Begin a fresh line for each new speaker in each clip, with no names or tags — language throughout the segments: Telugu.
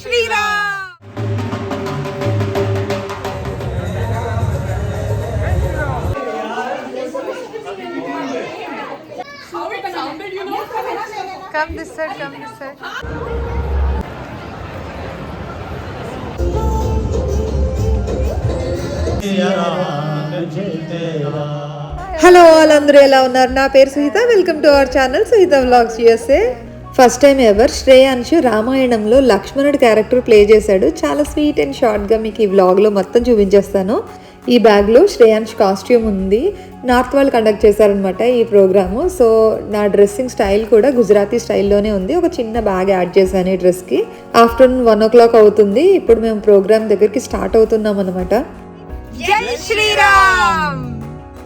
Shriram
Come this side, come this side.
Hello వాళ్ళందరూ ఎలా ఉన్నారు? నా పేరు Suhita. Welcome to our channel Suhita vlogs USA first time ever Shreyansh రామాయణంలో లక్ష్మణుడి క్యారెక్టర్ ప్లే చేశాడు. చాలా స్వీట్ అండ్ షార్ట్గా మీకు ఈ వ్లాగ్లో మొత్తం చూపించేస్తాను. ఈ బ్యాగ్లో శ్రేయాంశ్ కాస్ట్యూమ్ ఉంది. నార్త్ వాళ్ళు కండక్ట్ చేశారనమాట ఈ ప్రోగ్రాము సో నా డ్రెస్సింగ్ స్టైల్ కూడా గుజరాతీ స్టైల్లోనే ఉంది. ఒక చిన్న బ్యాగ్ యాడ్ చేశాను ఈ డ్రెస్కి ఆఫ్టర్నూన్ వన్ ఓ క్లాక్ అవుతుంది. ఇప్పుడు మేము ప్రోగ్రామ్ దగ్గరికి స్టార్ట్ అవుతున్నాం అనమాట
Jai Shriram!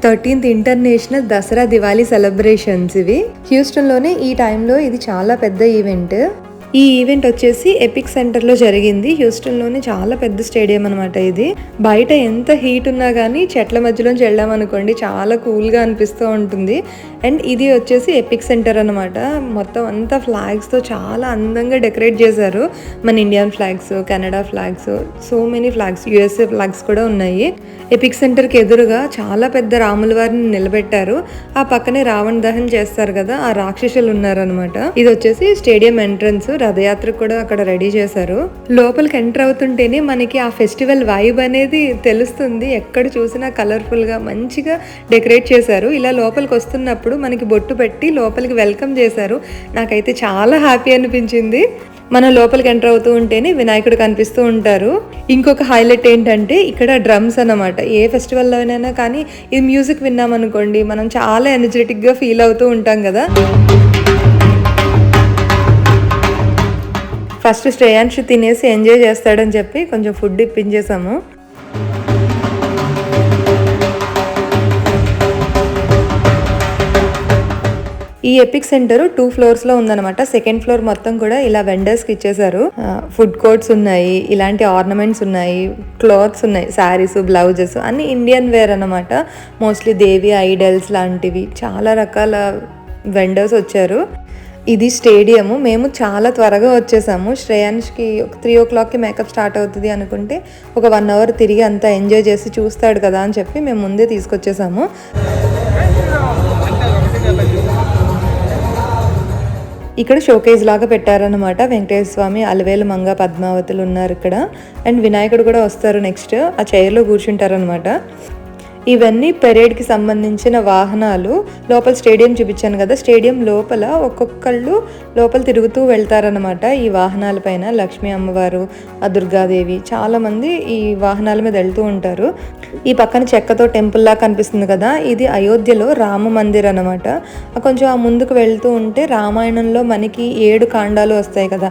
Thirteenth international Dasara Diwali celebrations ఇవి. హ్యూస్టన్లోనే ఈ టైంలో ఇది చాలా పెద్ద ఈవెంట్. ఈ ఈవెంట్ వచ్చేసి ఎపిక్ సెంటర్లో జరిగింది. హ్యూస్టన్లోనే చాలా పెద్ద స్టేడియం అనమాట ఇది. బయట ఎంత హీట్ ఉన్నా కానీ చెట్ల మధ్యలోంచి వెళ్ళామనుకోండి చాలా కూల్గా అనిపిస్తూ ఉంటుంది. అండ్ ఇది వచ్చేసి ఎపిక్ సెంటర్ అనమాట మొత్తం అంతా ఫ్లాగ్స్తో చాలా అందంగా డెకరేట్ చేశారు. మన Indian flags Canada flags so many flags USA flags కూడా ఉన్నాయి. ఎపిక్ సెంటర్కి ఎదురుగా చాలా పెద్ద రాముల వారిని నిలబెట్టారు. ఆ పక్కనే రావణ దహన్ చేస్తారు కదా ఆ రాక్షసులు ఉన్నారనమాట ఇది వచ్చేసి స్టేడియం ఎంట్రన్స్ రథయాత్ర కూడా అక్కడ రెడీ చేశారు. లోపలికి ఎంటర్ అవుతుంటేనే మనకి ఆ ఫెస్టివల్ వైబ్ అనేది తెలుస్తుంది. ఎక్కడ చూసినా కలర్ఫుల్గా మంచిగా డెకరేట్ చేశారు. ఇలా లోపలికి వస్తున్నప్పుడు మనకి బొట్టు పెట్టి లోపలికి వెల్కమ్ చేశారు. నాకైతే చాలా హ్యాపీ అనిపించింది. మనం లోపలికి ఎంటర్ అవుతూ ఉంటేనే వినాయకుడు కనిపిస్తూ ఉంటారు. ఇంకొక హైలైట్ ఏంటంటే ఇక్కడ డ్రమ్స్ అన్నమాట. ఏ ఫెస్టివల్లోనైనా కానీ ఇది మ్యూజిక్ విన్నామనుకోండి మనం చాలా ఎనర్జెటిక్గా ఫీల్ అవుతూ ఉంటాం కదా. ఫస్ట్ శ్రేయాంశ్ తినేసి ఎంజాయ్ చేస్తాడని చెప్పి కొంచెం ఫుడ్ ఇప్పించేసాము ఈ ఎపిక్ సెంటర్ టూ ఫ్లోర్స్లో ఉందన్నమాట. సెకండ్ ఫ్లోర్ మొత్తం కూడా ఇలా వెండర్స్కి ఇచ్చేసారు ఫుడ్ కోర్ట్స్ ఉన్నాయి ఇలాంటి ఆర్నమెంట్స్ ఉన్నాయి క్లాత్స్ ఉన్నాయి శారీస్ బ్లౌజెస్ అన్ని ఇండియన్ వేర్ అనమాట మోస్ట్లీ దేవి ఐడల్స్ లాంటివి. చాలా రకాల వెండర్స్ వచ్చారు. ఇది స్టేడియము మేము చాలా త్వరగా వచ్చేసాము. శ్రేయాన్ష్కి ఒక త్రీ ఓ క్లాక్కి మేకప్ స్టార్ట్ అవుతుంది అనుకుంటే ఒక వన్ అవర్ తిరిగి అంతా ఎంజాయ్ చేసి చూస్తాడు కదా అని చెప్పి మేము ముందే తీసుకొచ్చేసాము. ఇక్కడ షోకేజ్ లాగా పెట్టారనమాట వెంకటేశ్వర స్వామి అలవేలు మంగ పద్మావతులు ఉన్నారు ఇక్కడ. అండ్ వినాయకుడు కూడా వస్తారు నెక్స్ట్. ఆ చైర్లో కూర్చుంటారనమాట ఇవన్నీ పెరేడ్కి సంబంధించిన వాహనాలు. లోపల స్టేడియం చూపించాను కదా స్టేడియం లోపల ఒక్కొక్కళ్ళు లోపల తిరుగుతూ వెళ్తారనమాట ఈ వాహనాల పైన. లక్ష్మీ అమ్మవారు ఆ దుర్గాదేవి చాలామంది ఈ వాహనాల మీద వెళ్తూ ఉంటారు. ఈ పక్కన చెక్కతో టెంపుల్లా కనిపిస్తుంది కదా ఇది అయోధ్యలో రామ మందిర్ అనమాట కొంచెం ఆ ముందుకు వెళ్తూ ఉంటే రామాయణంలో మనకి ఏడు కాండాలు వస్తాయి కదా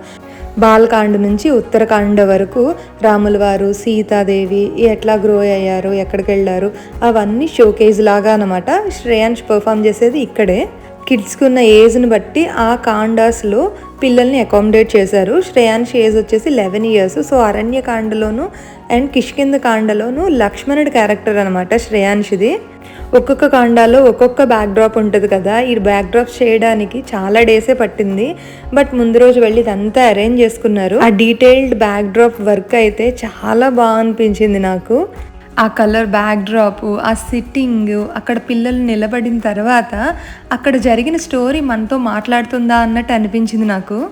బాలకాండ నుంచి ఉత్తరకాండ వరకు రాముల వారు సీతాదేవి ఎట్లా గ్రో అయ్యారు ఎక్కడికి వెళ్ళారు అవన్నీ షోకేజ్ లాగా అనమాట శ్రేయాంష్ పర్ఫామ్ చేసేది ఇక్కడే. కిడ్స్కి ఉన్న ఏజ్ని బట్టి ఆ కాండాస్లో పిల్లల్ని అకామిడేట్ చేశారు. శ్రేయాన్ష్ ఏజ్ వచ్చేసి లెవెన్ ఇయర్స్ సో అరణ్యకాండలోను అండ్ కిష్కింద కాండలోను లక్ష్మణుడి క్యారెక్టర్ అనమాట శ్రేయాన్ష్ది ఒక్కొక్క కాండాలో ఒక్కొక్క బ్యాక్ డ్రాప్ ఉంటుంది కదా. ఈ బ్యాక్ డ్రాప్ చేయడానికి చాలా డేసే పట్టింది. బట్ ముందు రోజు వెళ్ళి ఇదంతా అరేంజ్ చేసుకున్నారు. ఆ డీటెయిల్డ్ బ్యాక్ డ్రాప్ వర్క్ అయితే చాలా బాగా అనిపించింది నాకు. ఆ కలర్ బ్యాక్ డ్రాప్ ఆ సిట్టింగ్ అక్కడ పిల్లలు నిలబడిన తర్వాత అక్కడ జరిగిన స్టోరీ మనతో మాట్లాడుతుందా అన్నట్టు అనిపించింది నాకు.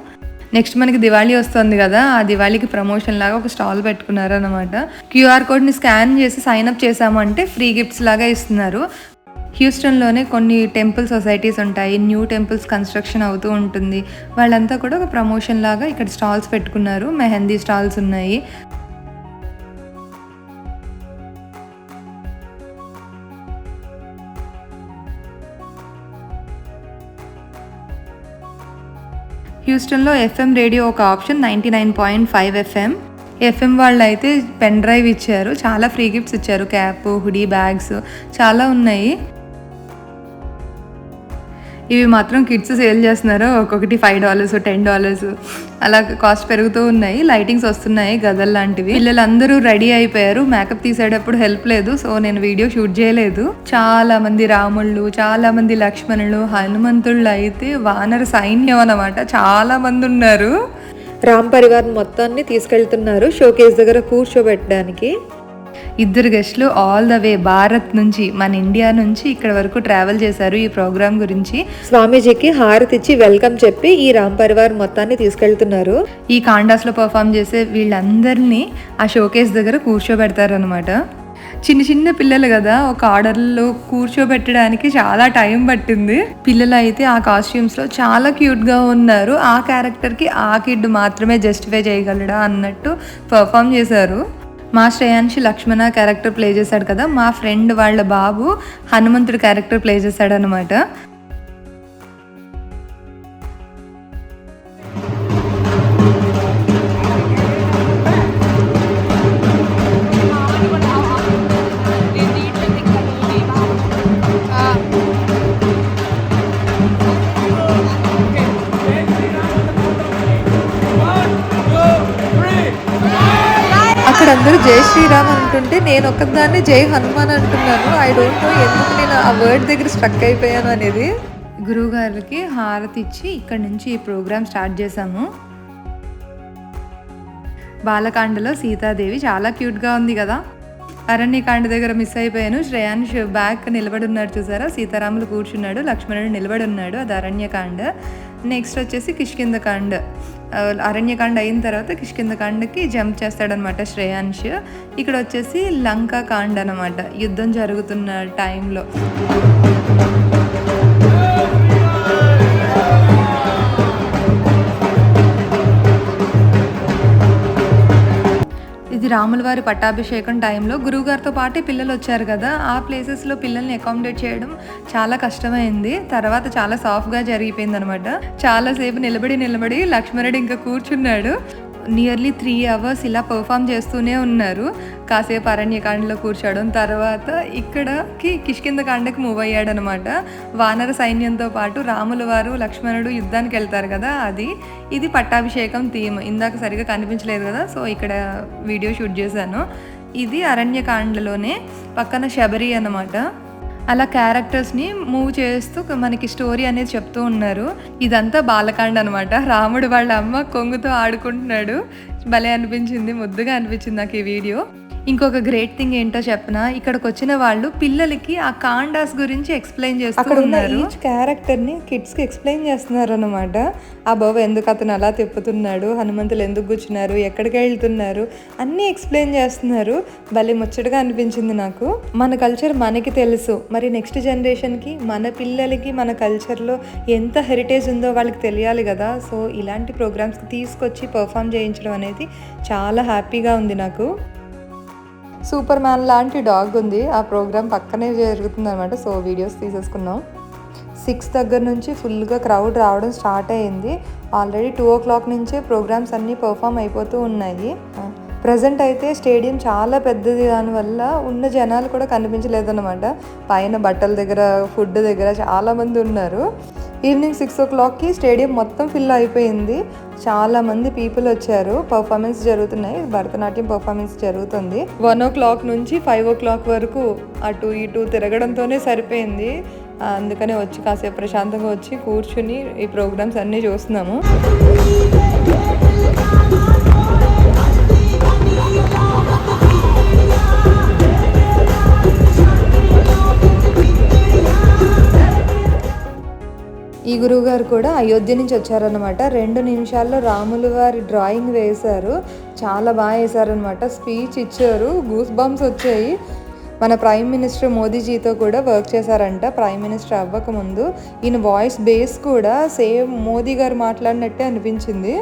నెక్స్ట్ మనకి దివాళీ వస్తుంది కదా ఆ దివాళీకి ప్రమోషన్ లాగా ఒక స్టాల్ పెట్టుకున్నారు అనమాట క్యూఆర్ కోడ్ని స్కాన్ చేసి సైన్ అప్ చేసామంటే ఫ్రీ గిఫ్ట్స్ లాగా ఇస్తున్నారు. హ్యూస్టన్లోనే కొన్ని టెంపుల్ సొసైటీస్ ఉంటాయి న్యూ టెంపుల్స్ కన్స్ట్రక్షన్ అవుతూ ఉంటుంది. వాళ్ళంతా కూడా ఒక ప్రమోషన్ లాగా ఇక్కడ స్టాల్స్ పెట్టుకున్నారు మెహందీ స్టాల్స్ ఉన్నాయి. హ్యూస్టన్లో ఎఫ్ఎం రేడియో ఒక option ninety nine point five FM FM వాళ్ళు అయితే పెన్ డ్రైవ్ ఇచ్చారు. చాలా ఫ్రీ గిఫ్ట్స్ ఇచ్చారు. క్యాప్ హుడీ బ్యాగ్స్ చాలా ఉన్నాయి. ఇవి మాత్రం కిడ్స్ సేల్ చేస్తున్నారు ఒక్కొక్కటి ఫైవ్ డాలర్స్ టెన్ డాలర్స్ అలా కాస్ట్ పెరుగుతూ ఉన్నాయి. లైటింగ్స్ వస్తున్నాయి గదల్ లాంటివి. పిల్లలందరూ రెడీ అయిపోయారు. మేకప్ తీసేటప్పుడు హెల్ప్ లేదు సో నేను వీడియో షూట్ చేయలేదు. చాలా మంది రాముళ్ళు చాలా మంది లక్ష్మణులు హనుమంతుళ్ళు అయితే వానర సైన్యం అన్నమాట. చాలా మంది ఉన్నారు. రామ్ పరివార్ మొత్తాన్ని తీసుకెళ్తున్నారు షోకేస్ దగ్గర కూర్చోబెట్టడానికి. ఇద్దరు గెస్ట్లు ఆల్ ద వే భారత్ నుంచి మన ఇండియా నుంచి ఇక్కడ వరకు ట్రావెల్ చేశారు ఈ ప్రోగ్రామ్ గురించి. స్వామీజీకి హారతి ఇచ్చి వెల్కమ్ చెప్పి ఈ రామ్ పరివార్ మొత్తాన్ని తీసుకెళ్తున్నారు. ఈ కాండాస్లో పర్ఫామ్ చేసే వీళ్ళందరినీ ఆ షోకేస్ దగ్గర కూర్చోబెడతారనమాట చిన్న చిన్న పిల్లలు కదా ఒక ఆర్డర్లో కూర్చోబెట్టడానికి చాలా టైం పట్టింది. పిల్లలు అయితే ఆ కాస్ట్యూమ్స్లో చాలా క్యూట్గా ఉన్నారు. ఆ క్యారెక్టర్కి ఆ కిడ్ మాత్రమే జస్టిఫై చేయగలడా అన్నట్టు పర్ఫామ్ చేశారు. మా శ్రేయాంశి లక్ష్మణ క్యారెక్టర్ ప్లే చేశాడు కదా మా ఫ్రెండ్ వాళ్ళ బాబు హనుమంతుడు క్యారెక్టర్ ప్లే చేశాడు అనమాట వాళ్ళందరూ అందరూ జై శ్రీరామ్ అంటుంటే నేను ఒకదాన్ని జై హనుమాన్ అంటున్నాను. ఐ డోంట్ నో ఎందుకు నేను ఆ వర్డ్ దగ్గర స్ట్రక్ అయిపోయాను అనేది. గురువు గారికి హారతి ఇచ్చి ఇక్కడ నుంచి ఈ ప్రోగ్రామ్ స్టార్ట్ చేశాము. బాలకాండలో సీతాదేవి చాలా క్యూట్గా ఉంది కదా. అరణ్యకాండ దగ్గర మిస్ అయిపోయాను. శ్రేయాన్ష్ బ్యాక్ నిలబడి ఉన్నాడు చూసారా? సీతారాములు కూర్చున్నాడు. లక్ష్మణుడు నిలబడి ఉన్నాడు. అది అరణ్యకాండ. నెక్స్ట్ వచ్చేసి కిష్కిందకాండ్ అరణ్యకాండ అయిన తర్వాత కిష్కిందకాండకి జంప్ చేస్తాడనమాట శ్రేయాన్ష్ ఇక్కడ వచ్చేసి లంకాకాండ్ అనమాట యుద్ధం జరుగుతున్న టైంలో ఇది రాముల వారి పట్టాభిషేకం టైంలో గురువుగారితో పాటే పిల్లలు వచ్చారు కదా. ఆ ప్లేసెస్లో పిల్లల్ని అకామిడేట్ చేయడం చాలా కష్టమైంది. తర్వాత చాలా సాఫ్ట్గా జరిగిపోయింది అనమాట చాలాసేపు నిలబడి నిలబడి లక్ష్మణుడు ఇంకా కూర్చున్నాడు. నియర్లీ త్రీ అవర్స్ ఇలా పర్ఫామ్ చేస్తూనే ఉన్నారు. కాసేపు అరణ్యకాండలో కూర్చోవడం తర్వాత ఇక్కడకి కిష్కింద కాండకి మూవ్ అయ్యాడు అనమాట వానర సైన్యంతో పాటు రాముల వారు లక్ష్మణుడు యుద్ధానికి వెళ్తారు కదా అది. ఇది పట్టాభిషేకం థీమ్ ఇందాక సరిగా కనిపించలేదు కదా సో ఇక్కడ వీడియో షూట్ చేశాను. ఇది అరణ్యకాండలోనే పక్కన శబరి అనమాట అలా క్యారెక్టర్స్ని మూవ్ చేస్తూ మనకి స్టోరీ అనేది చెప్తూ ఉన్నారు. ఇదంతా బాలకాండ అనమాట రాముడు వాళ్ళ అమ్మ కొంగుతో ఆడుకుంటున్నాడు. భలే అనిపించింది ముద్దుగా అనిపించింది నాకు ఈ వీడియో. ఇంకొక గ్రేట్ థింగ్ ఏంటో చెప్పనా? ఇక్కడికి వచ్చిన వాళ్ళు పిల్లలకి ఆ కాండాస్ గురించి ఎక్స్ప్లెయిన్ చేస్తూ ఉన్నారు. ఈచ్ క్యారెక్టర్ని కిడ్స్కి ఎక్స్ప్లెయిన్ చేస్తున్నారు అనమాట ఆ బాబు ఎందుకు అతను అలా తిప్పుతున్నాడు? హనుమంతులు ఎందుకు కూర్చున్నారు? ఎక్కడికి వెళ్తున్నారు? అన్నీ ఎక్స్ప్లెయిన్ చేస్తున్నారు. భలే ముచ్చటగా అనిపించింది నాకు. మన కల్చర్ మనకి తెలుసు. మరి నెక్స్ట్ జనరేషన్కి మన పిల్లలకి మన కల్చర్లో ఎంత హెరిటేజ్ ఉందో వాళ్ళకి తెలియాలి కదా. సో ఇలాంటి ప్రోగ్రామ్స్కి తీసుకొచ్చి పర్ఫామ్ చేయించడం అనేది చాలా హ్యాపీగా ఉంది నాకు. సూపర్ మ్యాన్ లాంటి డాగ్ ఉంది. ఆ ప్రోగ్రామ్ పక్కనే జరుగుతుంది అనమాట సో వీడియోస్ తీసేసుకున్నాం. సిక్స్ దగ్గర నుంచి ఫుల్గా క్రౌడ్ రావడం స్టార్ట్ అయింది. ఆల్రెడీ టూ ఓ క్లాక్ నుంచే ప్రోగ్రామ్స్ అన్నీ పర్ఫామ్ అయిపోతూ ఉన్నాయి. ప్రజెంట్ అయితే స్టేడియం చాలా పెద్దది. దానివల్ల ఉన్న జనాలు కూడా కనిపించలేదన్నమాట. పైన బట్టల దగ్గర ఫుడ్ దగ్గర చాలామంది ఉన్నారు. ఈవినింగ్ సిక్స్ ఓ క్లాక్కి స్టేడియం మొత్తం ఫిల్ అయిపోయింది. చాలామంది పీపుల్ వచ్చారు. పర్ఫార్మెన్స్ జరుగుతున్నాయి. భరతనాట్యం పర్ఫార్మెన్స్ జరుగుతుంది. వన్ ఓ క్లాక్ నుంచి ఫైవ్ ఓ క్లాక్ వరకు అటు ఇటు తిరగడంతోనే సరిపోయింది. అందుకనే వచ్చి కాసేపు ప్రశాంతంగా వచ్చి కూర్చుని ఈ ప్రోగ్రామ్స్ అన్నీ చూస్తున్నాము. ఈ గురువుగారు కూడా అయోధ్య నుంచి వచ్చారనమాట రెండు నిమిషాల్లో రాములు వారి డ్రాయింగ్ వేశారు. చాలా బాగా వేశారనమాట స్పీచ్ ఇచ్చారు. గూస్ బంప్స్ వచ్చాయి. మన ప్రైమ్ మినిస్టర్ మోదీజీతో కూడా వర్క్ చేశారంట. ప్రైమ్ మినిస్టర్ అవ్వకముందు ఈయన వాయిస్ బేస్ కూడా సేమ్ మోదీ గారు మాట్లాడినట్టే అనిపించింది.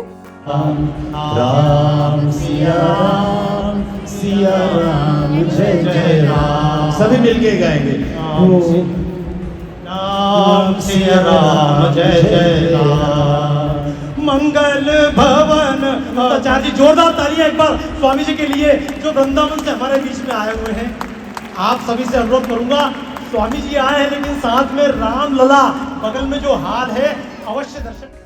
సభి మిల్కే राम सिया राम, जय जय राम। मंगल भवन। चार जी, जोरदार तालियाँ एक बार स्वामी जी के लिए जो वृंदावन से हमारे बीच में आए हुए हैं। आप सभी से अनुरोध करूँगा, स्वामी जी आए हैं, लेकिन साथ में राम लला बगल में जो हाल है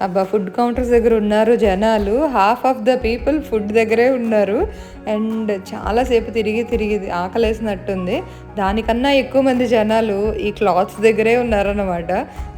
అబ్బా ఫుడ్ కౌంటర్స్ దగ్గర ఉన్నారు జనాలు. Half of the people food దగ్గరే ఉన్నారు. అండ్ చాలాసేపు తిరిగి తిరిగి ఆకలేసినట్టుంది. దానికన్నా ఎక్కువ మంది జనాలు ఈ క్లాత్స్ దగ్గరే ఉన్నారన్నమాట.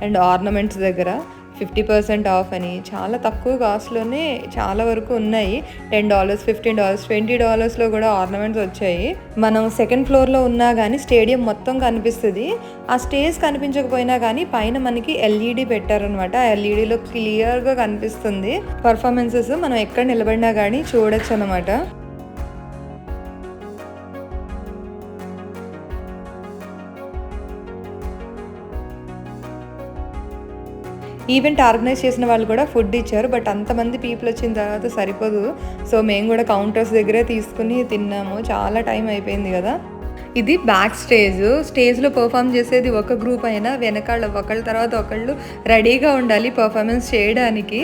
అండ్ ఆర్నమెంట్స్ దగ్గర. ఫిఫ్టీ పర్సెంట్ ఆఫ్ అని. చాలా తక్కువ కాస్ట్లోనే చాలా వరకు ఉన్నాయి. Ten dollars fifteen dollars twenty డాలర్స్లో కూడా ఆర్నమెంట్స్ వచ్చాయి. మనం సెకండ్ ఫ్లోర్లో ఉన్నా కానీ స్టేడియం మొత్తం కనిపిస్తుంది. ఆ స్టేజ్ కనిపించకపోయినా కానీ పైన మనకి ఎల్ఈడి పెట్టారనమాట ఆ ఎల్ఈడిలో క్లియర్గా కనిపిస్తుంది. పర్ఫార్మెన్సెస్ మనం ఎక్కడ నిలబడినా కానీ చూడొచ్చు అనమాట ఈవెంట్ ఆర్గనైజ్ చేసిన వాళ్ళు కూడా ఫుడ్ ఇచ్చారు బట్ అంతమంది పీపుల్ వచ్చిన తర్వాత సరిపోదు. సో మేము కూడా కౌంటర్స్ దగ్గరే తీసుకుని తిన్నాము. చాలా టైం అయిపోయింది కదా. ఇది బ్యాక్ స్టేజ్. స్టేజ్లో పర్ఫామ్ చేసేది ఒక గ్రూప్ అయినా వెనకాల ఒకళ్ళ తర్వాత ఒకళ్ళు రెడీగా ఉండాలి పర్ఫార్మెన్స్ చేయడానికి.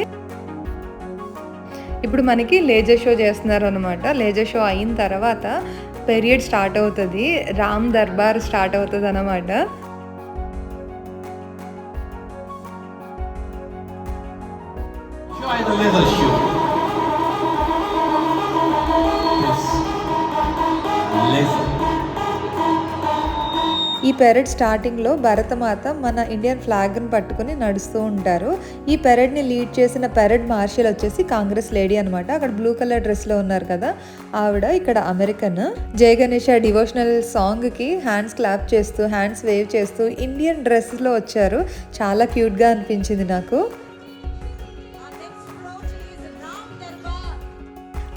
ఇప్పుడు మనకి లేజర్ షో చేస్తున్నారు అనమాట లేజర్ షో అయిన తర్వాత పీరియడ్ స్టార్ట్ అవుతుంది. రామ్ దర్బార్ స్టార్ట్ అవుతుంది అనమాట పెరడ్ స్టార్టింగ్లో భరతమాత మన ఇండియన్ ఫ్లాగ్ని పట్టుకుని నడుస్తూ ఉంటారు. ఈ పెరడ్ని లీడ్ చేసిన పెరడ్ మార్షల్ వచ్చేసి కాంగ్రెస్ లేడీ అనమాట అక్కడ బ్లూ కలర్ డ్రెస్లో ఉన్నారు కదా. ఆవిడ ఇక్కడ అమెరికన్. జయ గణేష డివోషనల్ సాంగ్కి హ్యాండ్స్ క్లాప్ చేస్తూ హ్యాండ్స్ వేవ్ చేస్తూ ఇండియన్ డ్రెస్లో వచ్చారు. చాలా క్యూట్గా అనిపించింది నాకు.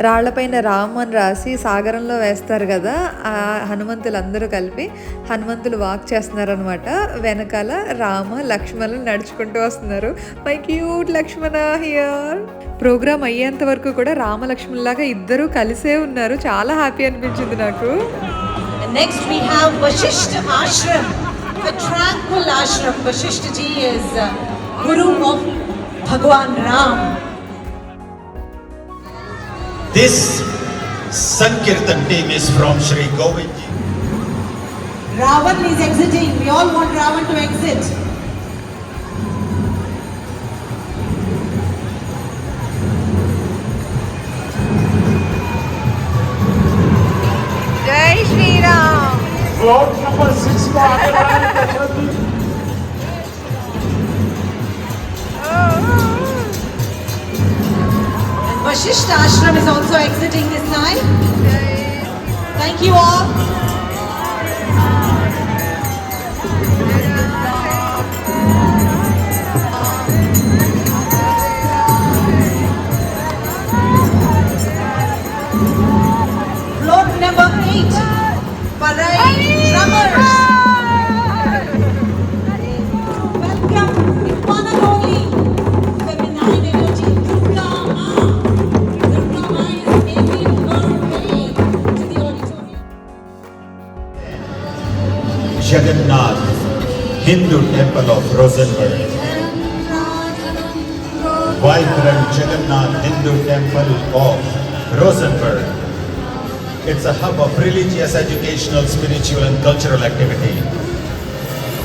రాళ్ళపైన రామ్ అని రాసి సాగరంలో వేస్తారు కదా ఆ హనుమంతులు అందరూ కలిపి హనుమంతులు వాక్ చేస్తున్నారనమాట వెనకాల రామ లక్ష్మణులు నడుచుకుంటూ వస్తున్నారు. My cute Lakshmana here program అయ్యేంత వరకు కూడా రామ లక్ష్మణులాగా ఇద్దరు కలిసే ఉన్నారు. చాలా హ్యాపీ అనిపించింది నాకు.
నెక్స్ట్ వీ హ్యావ్ వశిష్ఠ ఆశ్రమం the the tranquil ashram. Ji ji is uh, Guru of Bhagwan Ram.
This Sankirtan team is from Sri Govind
Ravan is exiting. We all want Ravan to exit.
Jai Shri Ram.
Float number six for
Agarwal Vashishta Ashram is also exiting this time. Thank you all.
Temple of Rosenberg. Vibrant Jagannath Hindu Temple of Rosenberg. It's a hub of religious, educational, spiritual and cultural activity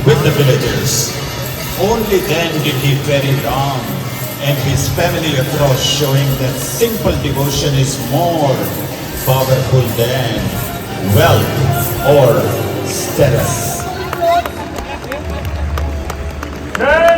with the villagers. Only then did he ferry Ram and his family across showing that simple devotion is more powerful than wealth or status.
Hey!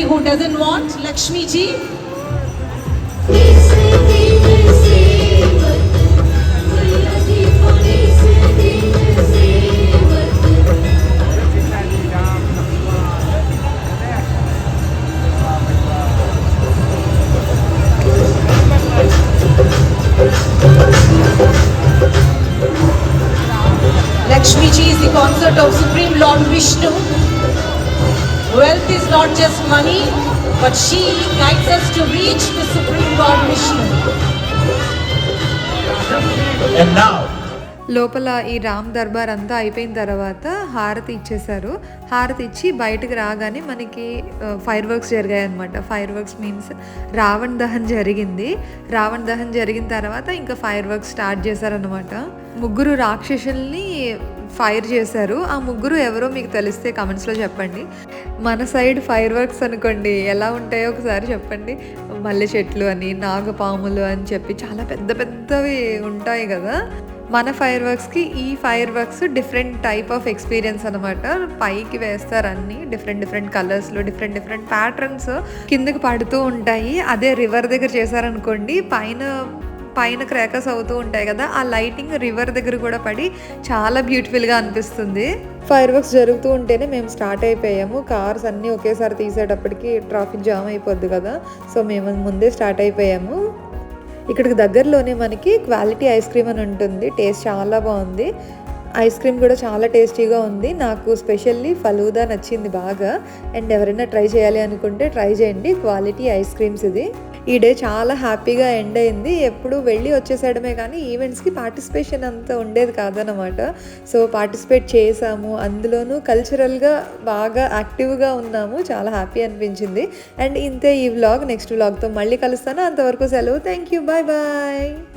Who doesn't want? Lakshmi ji?
లోపల ఈ రామ్ దర్బార్ అంతా అయిపోయిన తర్వాత హారతి ఇచ్చేశారు. హారతి ఇచ్చి బయటకు రాగానే మనకి ఫైర్ వర్క్స్ జరిగాయి అనమాట fireworks means Ravan Dahan జరిగింది. రావణ్ దహన్ జరిగిన తర్వాత ఇంకా ఫైర్ వర్క్స్ స్టార్ట్ చేశారనమాట ముగ్గురు రాక్షసుల్ని ఫైర్ చేశారు. ఆ ముగ్గురు ఎవరో మీకు తెలిస్తే కమెంట్స్లో చెప్పండి. మన సైడ్ ఫైర్ వర్క్స్ అనుకోండి ఎలా ఉంటాయో ఒకసారి చెప్పండి. మల్లె చెట్లు అని నాగపాములు అని చెప్పి చాలా పెద్ద పెద్దవి ఉంటాయి కదా. మన ఫైర్ వర్క్స్కి ఈ fireworks different type of experience అనమాట పైకి వేస్తారు అన్ని డిఫరెంట్ డిఫరెంట్ కలర్స్లో డిఫరెంట్ డిఫరెంట్ ప్యాటర్న్స్ కిందకి పడుతూ ఉంటాయి. అదే రివర్ దగ్గర చేశారనుకోండి పైన పైన క్రాకర్స్ అవుతూ ఉంటాయి కదా ఆ లైటింగ్ రివర్ దగ్గర కూడా పడి చాలా బ్యూటిఫుల్గా అనిపిస్తుంది. ఫైర్ వర్క్స్ జరుగుతూ ఉంటేనే మేము స్టార్ట్ అయిపోయాము. కార్స్ అన్నీ ఒకేసారి తీసేటప్పటికి ట్రాఫిక్ జామ్ అయిపోద్ది కదా సో మేము ముందే స్టార్ట్ అయిపోయాము. ఇక్కడికి దగ్గరలోనే మనకి క్వాలిటీ ఐస్ క్రీమ్ అని ఉంటుంది టేస్ట్ చాలా బాగుంది. ఐస్ క్రీమ్ కూడా చాలా టేస్టీగా ఉంది. నాకు స్పెషల్లీ ఫలూదా నచ్చింది బాగా. అండ్ ఎవరైనా ట్రై చేయాలి అనుకుంటే ట్రై చేయండి క్వాలిటీ ఐస్ క్రీమ్స్ ఇది. ఈ డే చాలా హ్యాపీగా ఎండ్ అయింది. ఎప్పుడు వెళ్ళి వచ్చేసేయడమే కానీ ఈవెంట్స్కి పార్టిసిపేషన్ అంత ఉండేది కాదనమాట సో పార్టిసిపేట్ చేసాము. అందులోనూ కల్చరల్గా బాగా యాక్టివ్గా ఉన్నాము. చాలా హ్యాపీ అనిపించింది. అండ్ ఇంతే ఈ వ్లాగ్ నెక్స్ట్ వ్లాగ్తో మళ్ళీ కలుస్తాను. అంతవరకు సెలవు. Thank you bye bye.